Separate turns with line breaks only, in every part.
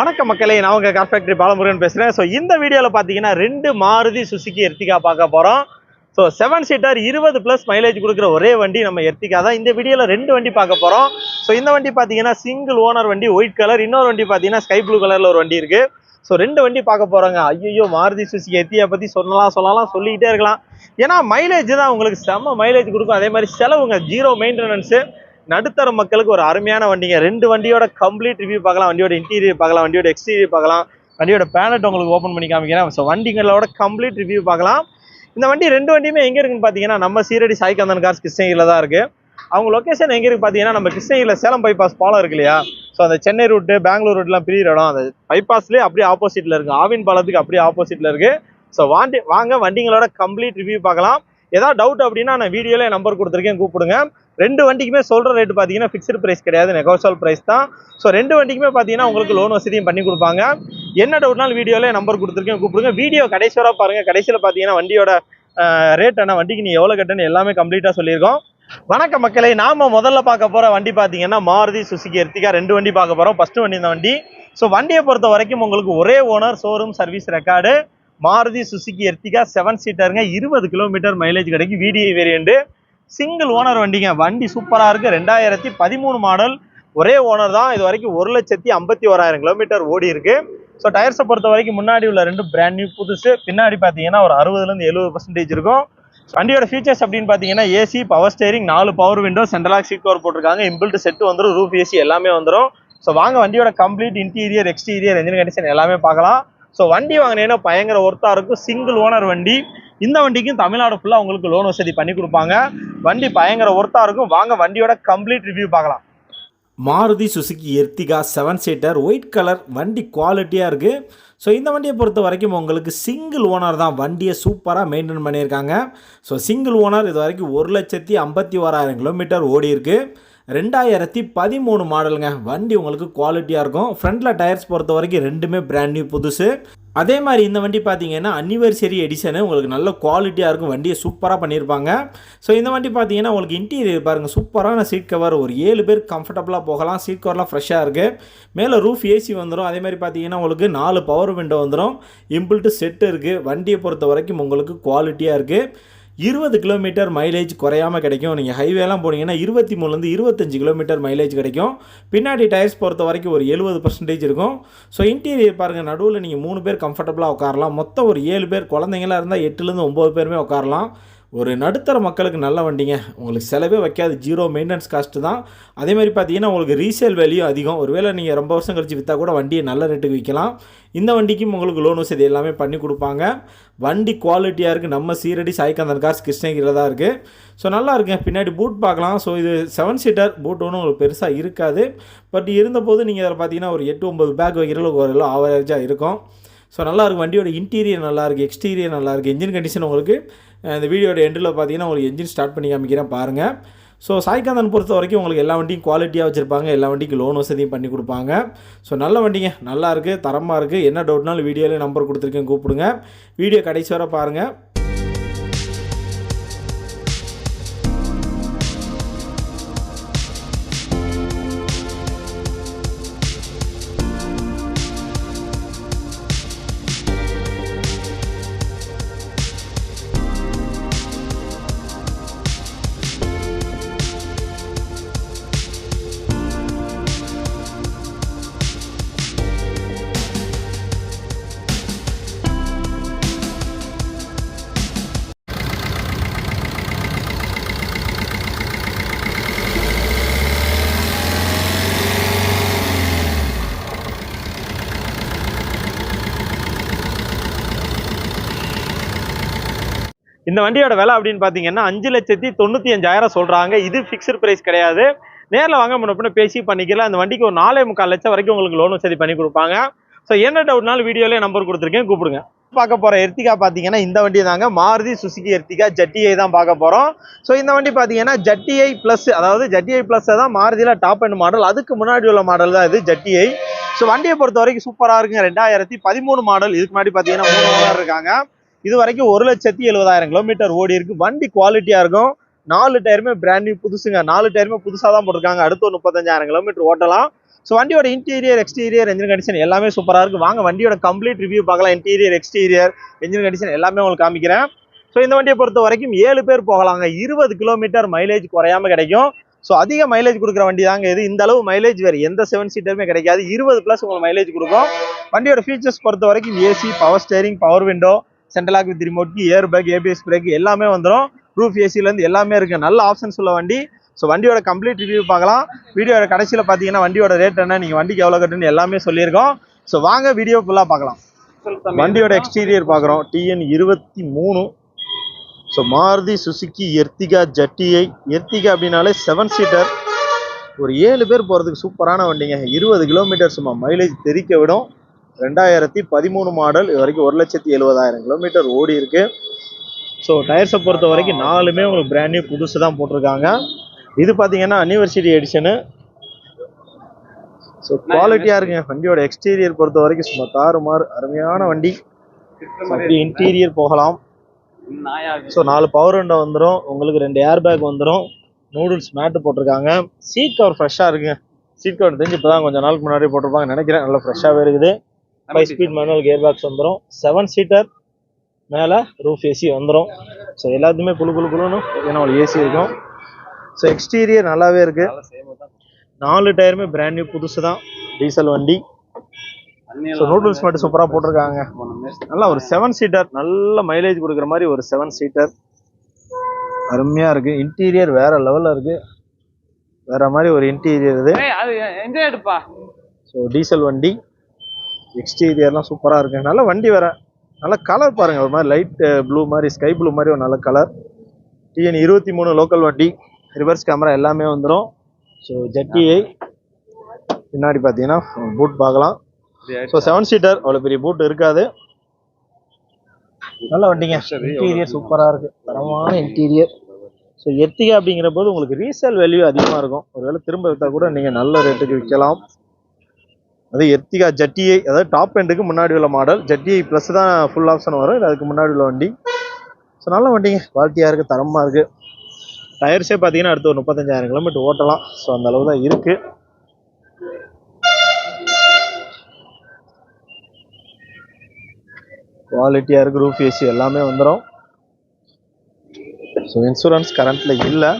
வணக்க மக்களே நான் உங்கள் கார் ஃபேக்ட்ரி பாலமுருகன் பேசுகிறேன் ஸோ இந்த வீடியோவில் பார்த்தீங்கன்னா ரெண்டு மாருதி சுசுக்கி எர்த்திகா பார்க்க போகிறோம் ஸோ செவன் சீட்டர் இருபது ப்ளஸ் மைலேஜ் கொடுக்குற ஒரே வண்டி நம்ம எர்த்திகா தான். இந்த வீடியோவில் ரெண்டு வண்டி பார்க்க போகிறோம் ஸோ இந்த வண்டி பார்த்தீங்கன்னா சிங்கிள் ஓனர் வண்டி ஒயிட் கலர் இன்னொரு வண்டி பார்த்தீங்கன்னா ஸ்கை ப்ளூ கலரில் ஒரு வண்டி இருக்குது ஸோ ரெண்டு வண்டி பார்க்க போகிறாங்க ஐயோ மாருதி சுசுக்கி எர்த்திகா பற்றி சொல்லலாம் சொல்லலாம் சொல்லிக்கிட்டே இருக்கலாம். ஏன்னா மைலேஜ் தான் உங்களுக்கு செம்ம மைலேஜ் கொடுக்கும். அதே மாதிரி செலவுங்க ஜீரோ மெயின்டெனன்ஸு நடுத்தர மக்களுக்கு ஒரு அருமையான வண்டிங்க. ரெண்டு வண்டியோட கம்ப்ளீட் ரிவ்யூ பார்க்கலாம். வண்டியோட இன்டீரியர் பார்க்கலாம். வண்டியோட எக்ஸ்டீரியர் பார்க்கலாம். வண்டியோட பேனட் உங்களுக்கு ஓப்பன் பண்ணி காமிக்கிறேன். ஸோ வண்டிகளோட கம்ப்ளீட் ரிவ்யூ பார்க்கலாம். இந்த வண்டி ரெண்டு வண்டியுமே எங்கே இருக்குன்னு பார்த்தீங்கன்னா நம்ம சீரடி சாய்கந்தன் கார்ஸ் கிருஷ்ணகிரியில் தான் இருக்குது அவங்க லொக்கேஷன் எங்கே இருக்குது பார்த்தீங்கன்னா நம்ம கிருஷ்ணகிரியில் சேலம் பைபாஸ் பாலம் இருக்கு இல்லையா? ஸோ அந்த சென்னை ரூட்டு பெங்களூர் ரூட்லாம் பிரியிற இடம். அந்த பைபாஸ்லேயே அப்படியே ஆப்போசிட்டில் இருக்குது ஆவின் பாலத்துக்கு அப்படியே ஆப்போசிட்டில் இருக்குது ஸோ வாண்டி வாங்க வண்டிங்களோட கம்ப்ளீட் ரிவ்யூ பார்க்கலாம். ஏதாவது டவுட் அப்படின்னா நான் வீடியோவில் என் நம்பர் கொடுத்துருக்கேன் கூப்பிடுங்க. ரெண்டு வண்டிக்குமே சொல்கிற ரேட் பார்த்தீங்கன்னா ஃபிக்ஸ்டு ப்ரைஸ் கிடையாது நெகோஷியல் ப்ரைஸ் தான். ஸோ ரெண்டு வண்டிக்குமே பார்த்தீங்கன்னா உங்களுக்கு லோன் வசதியும் பண்ணி கொடுப்பாங்க. என்ன டவுட்னாலும் வீடியோவில் நம்பர் கொடுத்துருக்கேன் கூப்பிடுங்க. வீடியோ கடைசி பாருங்கள் கடைசியில் பார்த்தீங்கன்னா வண்டியோட ரேட் என்ன வண்டிக்கு நீ எவ்வளோ கட்டணும் எல்லாமே கம்ப்ளீட்டாக சொல்லியிருக்கோம். வணக்கம் மக்களை நாம முதல்ல பார்க்க போற வண்டி பார்த்தீங்கன்னா மாருதி சுசுகி எர்த்திகா. ரெண்டு வண்டி பார்க்க போறோம். ஃபர்ஸ்ட் வண்டி இந்த வண்டி. ஸோ வண்டியை பொறுத்த வரைக்கும் உங்களுக்கு ஒரே owner showroom service record Maruti Suzuki Ertiga seven சீட்டருங்க இருபது கிலோமீட்டர் மைலேஜ் கிடைக்கும் விடிஐ வேரியண்ட் சிங்கிள் ஓனர் வண்டிங்க. வண்டி சூப்பராக இருக்குது ரெண்டாயிரத்தி பதிமூணு மாடல் ஒரே ஓனர் தான். இது வரைக்கும் ஒரு லட்சத்தி ஐம்பத்தி ஓராயிரம் கிலோமீட்டர் ஓடி இருக்கு. ஸோ டயர்ஸை பொறுத்த வரைக்கும் முன்னாடி உள்ள ரெண்டு பிராண்ட் நியூ புதுசு. பின்னாடி பார்த்தீங்கன்னா ஒரு அறுபதுலேருந்து எழுபது பர்சன்டேஜ் இருக்கும். வண்டியோட ஃபீச்சர்ஸ் அப்படின்னு பார்த்தீங்கன்னா ஏசி பவர் ஸ்டேரிங் நாலு power window central lock seat cover போட்டிருக்காங்க. இம்பிள்ட் செட் வந்துடும் ரூஃப் ஏசி எல்லாமே வந்துடும் ஸோ வாங்க வண்டியோட complete interior exterior engine condition எல்லாமே பார்க்கலாம். ஸோ வண்டி வாங்கினீங்கன்னா பயங்கர ஒர்த்தாக இருக்கும். சிங்கிள் ஓனர் வண்டி. இந்த வண்டிக்கும் தமிழ்நாடு ஃபுல்லாக உங்களுக்கு லோன் வசதி பண்ணி கொடுப்பாங்க. வண்டி பயங்கர ஒர்த்தாக இருக்கும். வாங்க வண்டியோட கம்ப்ளீட் ரிவ்யூ பார்க்கலாம்.
Maruti Suzuki Ertiga seven seater white colour வண்டி குவாலிட்டியாக இருக்குது ஸோ இந்த வண்டியை பொறுத்த வரைக்கும் உங்களுக்கு சிங்கிள் ஓனர் தான் வண்டியை சூப்பராக மெயின்டைன் பண்ணியிருக்காங்க. ஸோ சிங்கிள் ஓனர் இது வரைக்கும் ஒரு லட்சத்தி ஐம்பத்தி ஓராயிரம் கிலோமீட்டர் ஓடி இருக்குது ரெண்டாயிரத்தி பதிமூணு மாடலுங்க. வண்டி உங்களுக்கு குவாலிட்டியாக இருக்கும். ஃப்ரண்டில் டயர்ஸ் பொறுத்த வரைக்கும் ரெண்டுமே பிராண்ட் நியூ புதுசு. அதே மாதிரி இந்த வண்டி பார்த்தீங்கன்னா அனிவர்சரி எடிஷனு உங்களுக்கு நல்ல குவாலிட்டியாக இருக்கும். வண்டியை சூப்பராக பண்ணியிருப்பாங்க ஸோ இந்த வண்டி பார்த்தீங்கன்னா உங்களுக்கு இன்டீரியர் பாருங்கள் சூப்பரான சீட் கவர் ஒரு ஏழு பேர் கம்ஃபர்டபுளாக போகலாம். சீட் கவர்லாம் ஃப்ரெஷ்ஷாக இருக்குது மேலே ரூஃப் ஏசி வந்துடும் அதே மாதிரி பார்த்தீங்கன்னா உங்களுக்கு நாலு பவர் விண்டோ வந்துடும் இம்பிள்ட்டு செட்டு இருக்குது வண்டியை பொறுத்த வரைக்கும் உங்களுக்கு குவாலிட்டியாக இருக்குது இருபது கிலோமீட்டர் மைலேஜ் குறையாமல் கிடைக்கும். நீங்கள் ஹைவேலாம் போனீங்கன்னா இருபத்தி மூணுலேருந்து இருபத்தஞ்சி கிலோமீட்டர் மைலேஜ் கிடைக்கும். பின்னாடி டயர்ஸ் பொறுத்த வரைக்கும் ஒரு எழுபது பர்சன்டேஜ் இருக்கும். ஸோ இன்டீரியர் பாருங்கள் நடுவில் நீங்கள் மூணு பேர் கம்ஃபர்டபுளாக உட்காரலாம். மொத்தம் ஒரு ஏழு பேர் குழந்தைங்களாக இருந்தால் எட்டுலேருந்து ஒம்பது பேருமே உட்காரலாம். ஒரு நடுத்தர மக்களுக்கு நல்ல வண்டிங்க. உங்களுக்கு செலவே வைக்காது. ஜீரோ மெயின்டெனன்ஸ் காஸ்ட்டு தான். அதே மாதிரி பார்த்தீங்கன்னா உங்களுக்கு ரீசேல் வேல்யூ அதிகம். ஒருவேளை நீங்கள் ரொம்ப வருஷம் கழிச்சு விற்றா கூட வண்டியை நல்ல ரேட்டுக்கு விற்கலாம். இந்த வண்டிக்கும் உங்களுக்கு லோன் வசதி எல்லாமே பண்ணி கொடுப்பாங்க. வண்டி குவாலிட்டியாக இருக்குது நம்ம சீரடி சாய்காந்தன் கார்ஸ் கிருஷ்ணகிரியில் தான் இருக்குது ஸோ நல்லா இருக்குங்க. பின்னாடி பூட் பார்க்கலாம். ஸோ இது செவன் சீட்டர் பூட் ஒன்றும் உங்களுக்கு பெருசாக இருக்காது. பட் இருந்தபோது நீங்கள் அதில் பார்த்தீங்கன்னா ஒரு எட்டு ஒம்பது பேக் வைக்கிறதுல அளவுக்கு ஒரு ஆவரேஜாக இருக்கும். ஸோ நல்லா இருக்கும் வண்டியோட இன்டீரியர் நல்லாயிருக்கு எக்ஸ்டீரியர் நல்லாயிருக்கு இன்ஜின் கண்டிஷன் உங்களுக்கு இந்த வீடியோட எண்டில் பார்த்தீங்கன்னா உங்களுக்கு இன்ஜின் ஸ்டார்ட் பண்ணி காமிக்கிறேன் பாருங்கள் ஸோ சாய்காந்தன் பொறுத்த வரைக்கும் உங்களுக்கு எல்லா வண்டியும் குவாலிட்டியாக வச்சுருப்பாங்க. எல்லா வண்டிக்கும் லோன் வசதியும் பண்ணி கொடுப்பாங்க. ஸோ நல்ல வண்டிங்க. நல்லா இருக்குது தரமாக இருக்குது என்ன டவுட்னாலும் வீடியோவில் நம்பர் கொடுத்துருக்கேன் கூப்பிடுங்க. வீடியோ கடைசி வர பாருங்கள்
இந்த வண்டியோட விலை அப்படின்னு பார்த்தீங்கன்னா அஞ்சு லட்சத்தி தொண்ணூற்றி அஞ்சாயிரம் சொல்கிறாங்க இது ஃபிக்ஸ்டு ப்ரைஸ் கிடையாது. நேரில் வாங்க முன்ன பேசி பண்ணிக்கலாம் அந்த வண்டிக்கு ஒரு நாலே முக்கால் லட்சம் வரைக்கும் உங்களுக்கு லோன் வசதி பண்ணி கொடுப்பாங்க. ஸோ என்ன டவுட்னாலும் வீடியோலேயே நம்பர் கொடுத்துருக்கேன். கூப்பிடுங்க. பார்க்க போகிற எர்த்திகா பார்த்தீங்கன்னா இந்த வண்டி தாங்க மாருதி சுசுகி எர்த்திகா ஜட்டிஐ தான் பார்க்க போகிறோம் ஸோ இந்த வண்டி பார்த்தீங்கன்னா ஜட்டிஐ ப்ளஸ் அதாவது ஜட்டிஐ ப்ளஸ் தான் மாருதியில் டாப் அண்ட் மாடல் அதுக்கு முன்னாடி உள்ள மாடல் தான் இது ஜட்டிஐ ஸோ வண்டியை பொறுத்த வரைக்கும் சூப்பராக இருக்குங்க. ரெண்டாயிரத்தி பதிமூணு மாடல் இதுக்கு முன்னாடி பார்த்தீங்கன்னா மூணு மாடல் இருக்காங்க. இது வரைக்கும் ஒரு லட்சத்தி எழுபதாயிரம் கிலோமீட்டர் ஓடி இருக்கு. வண்டி குவாலிட்டியா இருக்கும். நாலு டயருமே பிராண்ட் நியூ புதுசுங்க. நாலு டயருமே புதுசாக தான் போட்டிருக்காங்க. அடுத்து ஒரு முப்பத்தஞ்சாயிரம் கிலோமீட்டர் ஓட்டலாம். ஸோ வண்டியோட இன்டீரியர் எக்ஸ்டீரியர் என்ஜின் கண்டிஷன் எல்லாமே சூப்பராக இருக்குது வாங்க வண்டியோட கம்ப்ளீட் ரிவ்யூ பார்க்கலாம். இன்டீரியர் எக்ஸ்டீரியர் என்ஜின் கண்டிஷன் எல்லாமே உங்களுக்கு காமிக்கிறேன். ஸோ இந்த வண்டியை பொறுத்த வரைக்கும் ஏழு பேர் போகலாங்க. இருபது கிலோமீட்டர் மைலேஜ் குறையாம கிடைக்கும். ஸோ அதிக மைலேஜ் கொடுக்குற வண்டி தாங்க இது. இந்த அளவு மைலேஜ் வேறு எந்த செவன் சீட்டருமே கிடைக்காது. இருபது ப்ளஸ் உங்களுக்கு மைலேஜ் கொடுக்கும். வண்டியோட ஃபீச்சர்ஸ் பொறுத்த வரைக்கும் AC power steering power window central lock with remote air bag ABS brake எல்லாமே வந்துடும் ரூஃப் ஏசிலேருந்து எல்லாமே இருக்குது நல்ல ஆப்ஷன்ஸ் உள்ள வண்டி. ஸோ வண்டியோட கம்ப்ளீட் ரிவ்யூ பார்க்கலாம். வீடியோட கடைசியில் பார்த்தீங்கன்னா வண்டியோட ரேட் என்ன நீங்கள் வண்டிக்கு எவ்வளோ கட்டுன்னு எல்லாமே சொல்லியிருக்கோம். ஸோ வாங்க வீடியோ ஃபுல்லாக பார்க்கலாம். வண்டியோட எக்ஸ்டீரியர் பார்க்குறோம். டிஎன் இருபத்தி மூணு. So Maruti Suzuki Ertiga ZDI Ertiga அப்படின்னாலே செவன் சீட்டர் ஒரு ஏழு பேர் போகிறதுக்கு சூப்பரான வண்டிங்க. இருபது கிலோமீட்டர் சும்மா மைலேஜ் தெரிக்க விடும். ரெண்டாயிரத்தி பதிமூணு மாடல் இது வரைக்கும் ஒரு லட்சத்தி எழுபதாயிரம் கிலோமீட்டர் ஓடி இருக்கு. ஸோ டயர்ஸை பொறுத்த வரைக்கும் நாலுமே உங்களுக்கு பிராண்ட் நியூ புதுசு தான் போட்டிருக்காங்க. இது பார்த்தீங்கன்னா அனிவர்சரி எடிஷனு ஸோ குவாலிட்டியாக இருக்குங்க. வண்டியோட எக்ஸ்டீரியர் பொறுத்த வரைக்கும் சும்மா தாறுமாறு அருமையான வண்டி. அப்படி இன்டீரியர் போகலாம். ஸோ நாலு பவர் விண்டோ வந்துடும் உங்களுக்கு ரெண்டு ஏர் பேக் வந்துடும் நூடுல்ஸ் மேட்டு போட்டிருக்காங்க. சீட் கவர் ஃப்ரெஷ்ஷாக இருக்குங்க. சீட் கவர் தெரிஞ்சு இப்போ தான் கொஞ்சம் நாளுக்கு முன்னாடி போட்டிருப்பாங்க நினைக்கிறேன். நல்லா ஃப்ரெஷ்ஷாகவே இருக்குது. Five speed manual gear box வந்துடும் செவன் சீட்டர் மேலே ரூஃப் ஏசி வந்துடும் ஸோ எல்லாத்துக்குமே குழு குழு குழுன்னு ஏன்னா ஒரு ஏசி இருக்கும். ஸோ எக்ஸ்டீரியர் நல்லாவே இருக்கு. நாலு டயருமே பிராண்ட் நியூ புதுசு தான் டீசல் வண்டி. ஸோ நூடுல்ஸ் மட்டும் சூப்பராக போட்டிருக்காங்க. நல்லா ஒரு செவன் சீட்டர் நல்ல மைலேஜ் கொடுக்குற மாதிரி ஒரு செவன் சீட்டர் அருமையாக இருக்கு. இன்டீரியர் வேற லெவலில் இருக்கு. வேற மாதிரி ஒரு இன்டீரியர் இது. ஸோ டீசல் வண்டி. எக்ஸ்டீரியர்லாம் சூப்பராக இருக்கு. நல்ல வண்டி வேற. நல்ல கலர் பாருங்கள் ஒரு மாதிரி லைட் ப்ளூ மாதிரி ஸ்கை ப்ளூ மாதிரி ஒரு நல்ல கலர் டிஎன் இருபத்தி மூணு லோக்கல் வண்டி. ரிவர்ஸ் கேமரா எல்லாமே வந்துடும் ஸோ ஜட்டிஐ பின்னாடி பார்த்தீங்கன்னா பூட் பார்க்கலாம். ஸோ செவன் சீட்டர் அவ்வளோ பெரிய பூட் இருக்காது. நல்ல வண்டிங்க. இன்டீரியர் சூப்பராக இருக்கு. தரமான இன்டீரியர் ஸோ எர்த்திகா அப்படிங்கிற போது உங்களுக்கு ரீசேல் வேல்யூ அதிகமாக இருக்கும். ஒருவேளை திரும்ப விற்றா கூட நீங்கள் நல்ல ரேட்டுக்கு விற்கலாம் அது எர்த்திகா ஜட்டிஐ அதாவது டாப் எண்டுக்கு முன்னாடி உள்ள மாடல் ஜட்டிஐ ப்ளஸ் தான் ஃபுல் ஆப்ஷன் வரும். இது அதுக்கு முன்னாடி உள்ள வண்டி. ஸோ நல்ல வண்டிங்க. குவாலிட்டியாக இருக்குது தரமாக இருக்குது டயர்ஸே பார்த்தீங்கன்னா அடுத்து ஒரு முப்பத்தஞ்சாயிரம் கிலோமீட்டர் ஓட்டலாம். ஸோ அந்த அளவு தான் இருக்குது குவாலிட்டியாக இருக்குது ரூஃப் ஏசி எல்லாமே வந்துடும் ஸோ இன்சூரன்ஸ் கரண்ட்டில் இல்லை.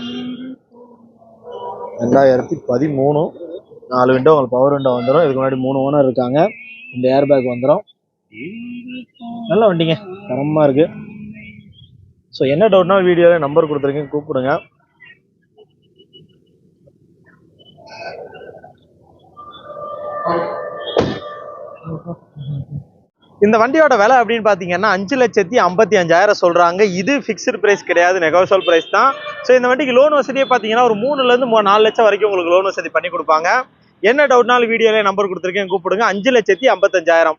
ரெண்டாயிரத்தி பதிமூணு. நாலு விண்டோ உங்களுக்கு பவர் விண்டோ வந்துடும் இதுக்கு முன்னாடி மூணு ஓனர் இருக்காங்க. இந்த ஏர் பேக் வந்துடும் நல்ல வண்டிங்க. தரமாக இருக்குது ஸோ என்ன டவுட்னா வீடியோவில் நம்பர் கொடுத்துருக்கேன் கூப்பிடுங்க. இந்த வண்டியோட விலை அப்படின்னு பார்த்தீங்கன்னா அஞ்சு லட்சத்தி ஐம்பத்தி அஞ்சாயிரம் சொல்கிறாங்க இது ஃபிக்ஸ்டு ப்ரைஸ் கிடையாது நெகோஷியல் ப்ரைஸ் தான். ஸோ இந்த வண்டிக்கு லோன் வசதியே பார்த்தீங்கன்னா ஒரு மூணுலேருந்து மூ நாலு லட்சம் வரைக்கும் உங்களுக்கு லோன் வசதி பண்ணி கொடுப்பாங்க. என்ன டவுட்னாலும் வீடியோவில் நம்பர் கொடுத்துருக்கேன் கூப்பிடுங்க. அஞ்சு லட்சத்தி ஐம்பத்தஞ்சாயிரம்.